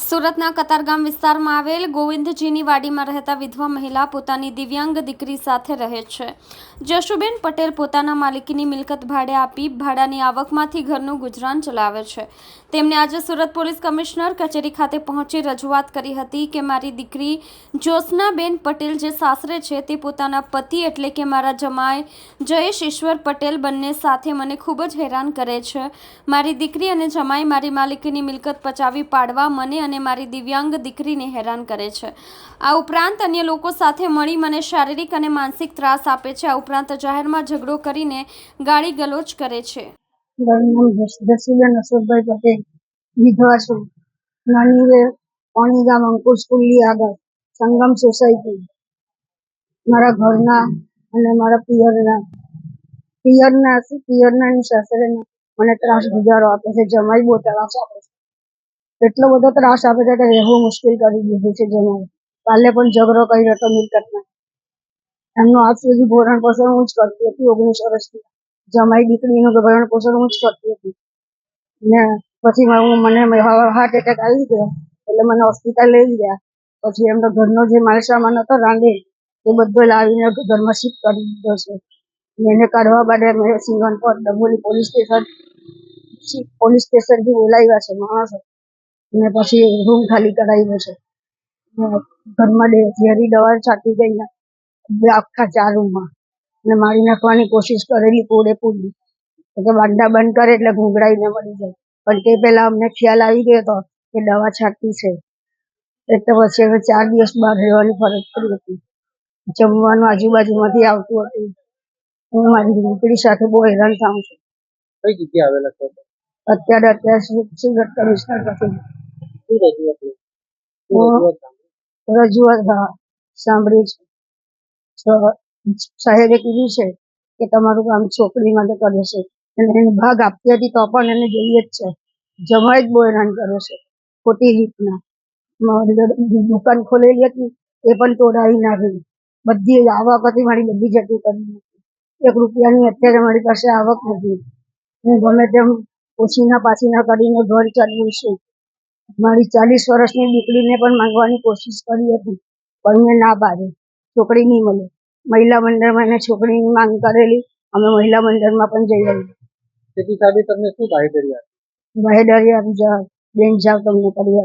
સુરતના કતારગામ વિસ્તારમાં આવેલ ગોવિંદજીની વાડીમાં રહેતા વિધવા મહિલા પોતાની દિવ્યાંગ દીકરી સાથે રહે છે. જશુબેન પટેલ પોતાના માલિકીની મિલકત ભાડે આપી ભાડાની આવકમાંથી ઘરનું ગુજરાન ચલાવે છે. તેમણે આજે સુરત પોલીસ કમિશનર કચેરી ખાતે પહોંચી રજૂઆત કરી હતી કે મારી દીકરી જ્યોત્સનાબેન પટેલ જે સાસરે છે તે પોતાના પતિ એટલે કે મારા જમાય જયેશ ઈશ્વર પટેલ બંને સાથે મને ખૂબ જ હેરાન કરે છે. મારી દીકરી અને જમાઈ મારી માલિકીની મિલકત પચાવી પાડવા મને અને મારી દિવ્યાંગ દીકરીને હેરાન કરે છે. આ ઉપરાંત અન્ય લોકો સાથે મળી મને શારીરિક અને માનસિક ત્રાસ આપે છે. આ ઉપરાંત જાહેરમાં ઝઘડો કરીને ગાળી ગલોચ કરે છે. સંગમ સોસાયટી. મારા ઘરના અને મારા પિયરના પિયરના પિયરના અને સાસરેના મને ત્રાસ ગુજારો આપે છે. જમાઈ ત્રાસ આપે છે. એટલો બધો ત્રાસ આપે છે કે રહેવું મુશ્કેલ કરી દીધું છે જમાઈ કાલે પણ ઝઘડો કર્યો હતો મિલકતમાં. એમનું આજ સુધી ભરણ પોષણ હું જ કરતી હતી, ઓગણીસ વર્ષથી જમાઈ દીકરીનું ભરણ પોષણ હું જ કરતી હતી. ને પછી મારું મને હાર્ટ એટેક આવી ગયો. એટલે મને હોસ્પિટલ લઈ ગયા. પછી એમનો ઘરનો જે માલ સામાન હતો રાંધે, એ બધો લાવીને ઘરમાં શિફ્ટ કરી દીધો છે. એને કાઢવા માટે મેં Singanpar Dabholi police station police સ્ટેશનથી બોલાવ્યા છે માણસો. ને પછી રૂમ ખાલી કરાવ્યો છે. ઘરમાં ઝેરી દવા છાંટી ગઈ આખા ચાર રૂમમાં. અને મારી નાખવાની કોશિશ કરેલી પૂરેપૂરી કે બાંધા બંધ કરે એટલે ઘૂંઘરાઈને મળી જાય. પણ તે પહેલા અમને ખ્યાલ આવી ગયો હતો કે દવા છાંટવી છે. એટલે પછી અમે ચાર દિવસ બહાર રહેવાની ફરજ પડી હતી. જમવાનું આજુબાજુમાંથી આવતું હતું. હું મારી દીકરી સાથે બહુ હેરાન થાઉં છું. કઈ જગ્યાએ આવેલા છો? અત્યારે અત્યારે સુરત કમિશનર પાસે. રજૂઆત હા. સાંભળી છે. સાહેબે કીધું છે કે તમારું કામ છોકરી માટે કરે છે. અને એને ભાગ આપતી હતી તો પણ એને જોઈએ જ છે. જમાય જ બહુ હેરાન કરે છે. ખોટી રીતના. દુકાન ખોલેલી હતી, એ પણ તોડાવી નાખી. બધી આવક હતી મારી બધી જતી કરી એક રૂપિયાની અત્યારે મારી પાસે આવક નથી. હું ગમે તેમ ઓછીના પાછીના કરીને ઘર ચાલવું છું. મારી ચાલીસ વર્ષની દીકરીને પણ માંગવાની કોશિશ કરી હતી પણ મેં ના પાડી. છોકરી નહીં મળે. મહિલા મંડળમાં એને છોકરીની માંગ કરેલી. અમે મહિલા મંડળમાં પણ જઈ આવી તેથી સાહેબે તમને શું બાહેધરી આપી? બાહેડરી આપી જાઓ બેન જાવ તમને કરી